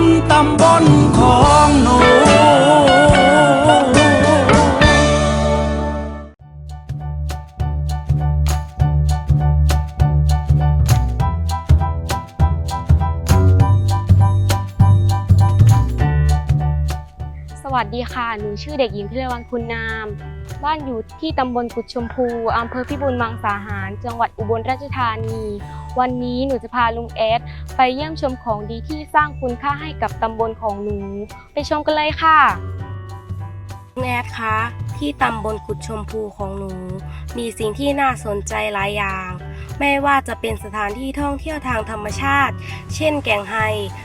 ำตำบลของหนูสวัสดีค่ะ หนูชื่อเด็กหญิงพิรวันคุณนาม บ้านอยู่ที่ตำบลกุดชมพูอำเภอพิบูลมังสาหาร จังหวัดอุบลราชธานี วันนี้หนูจะพาลุงเอสไปเยี่ยมชมของดีที่สร้างคุณค่าให้กับตำบลของหนู ไปชมกันเลยค่ะลุงแอดคะที่ตำบลกุดชมพูของหนู มีสิ่งที่น่าสนใจหลายอย่าง ไม่ว่าจะเป็นสถานที่ท่องเที่ยวทางธรรมชาติ เช่นแก่งไฮ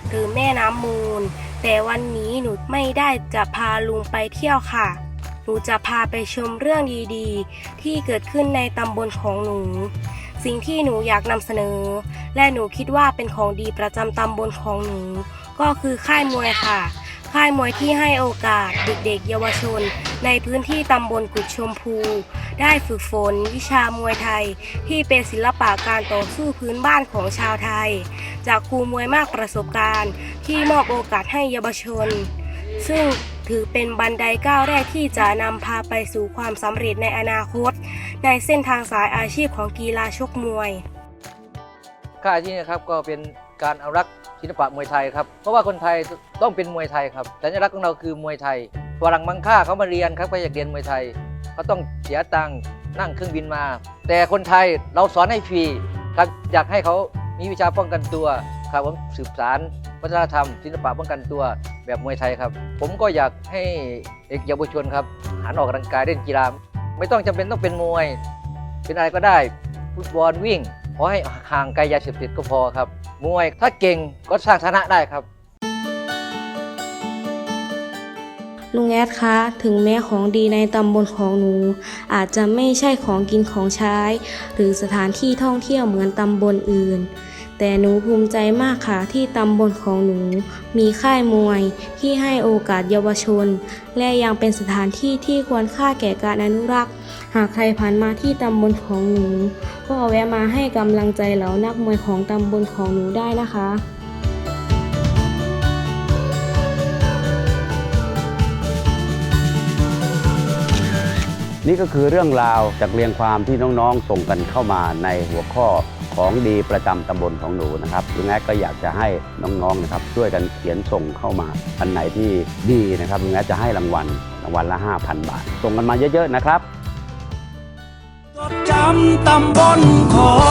หรือแม่น้ำมูล แต่วันนี้หนูไม่ได้จะพาลุงไปเที่ยวค่ะ หนูจะพาไปชมเรื่องดีๆ ที่เกิดขึ้นในตำบลของหนู สิ่งที่หนูอยากนำเสนอ และหนูคิดว่าเป็นของดีประจำตำบลของหนู ก็คือค่ายมวยค่ะ ค่ายมวยที่ให้โอกาสเด็กๆ เยาวชน ในพื้นที่ตำบลกุดชมพู ได้ฝึกฝน วิชามวยไทย ที่เป็นศิลปะการต่อสู้พื้นบ้านของชาวไทย จากครูมวยมากประสบการณ์ ที่มอบโอกาสให้เยาวชน ซึ่งถือเป็นบันไดก้าวแรกที่จะนำพาไปสู่ความสำเร็จในอนาคต ในเส้นทางสายอาชีพของกีฬาชกมวย ค่ายที่นี่ครับก็เป็นการอนุรักษ์ศิลปะมวยไทยครับเพราะว่าคนไทยต้องเป็นมวยไทยครับสัญลักษณ์ของเราคือมวยไทยฝรั่งบางค่าเขามาเรียนครับเขาอยากเรียนมวยไทยเขาต้องเสียตังค์นั่งเครื่องบินมา แต่คนไทยเราสอนให้ฟรีครับอยากให้เขามีวิชาป้องกันตัวครับผมสืบสารวัฒนธรรมศิลปะป้องกันตัว แบบมวยไทยครับ ผมก็อยากให้เด็กเยาวชนครับหันออกกำลังกายเล่นกีฬาไม่ต้องจำเป็นต้องเป็นมวย เป็นอะไรก็ได้ฟุตบอลวิ่งขอให้ห่างไกลยาเสพติดก็พอครับ มวยถ้าเก่งก็สร้างฐานะได้ครับลุงแอดคะถึงแม้ของดีในตำบลของหนู อาจจะไม่ใช่ของกินของใช้ หรือสถานที่ท่องเที่ยวเหมือนตำบลอื่น แต่หนูภูมิใจมากค่ะที่ตำบลของหนู มีค่ายมวยที่ให้โอกาสเยาวชน และยังเป็นสถานที่ที่ควรค่าแก่การอนุรักษ์ หากใครผ่านมาที่ตำบลของหนู ก็แวะมาให้กำลังใจเหล่านักมวยของตำบลของหนูได้นะคะนี่ก็คือเรื่องราวจากเรียงความที่น้องๆ ส่งกันเข้ามาในหัวข้อ ของดีประจำตำบลของหนูนะครับลุงแอ๊ก็อยากจะให้น้องๆนะครับช่วยกันเขียนส่งเข้ามาอันไหนที่ดีนะครับลุงแอดจะให้รางวัลรางวัลละ 5,000 บาท ส่งกันมาเยอะๆนะครับจดจำตำบลของ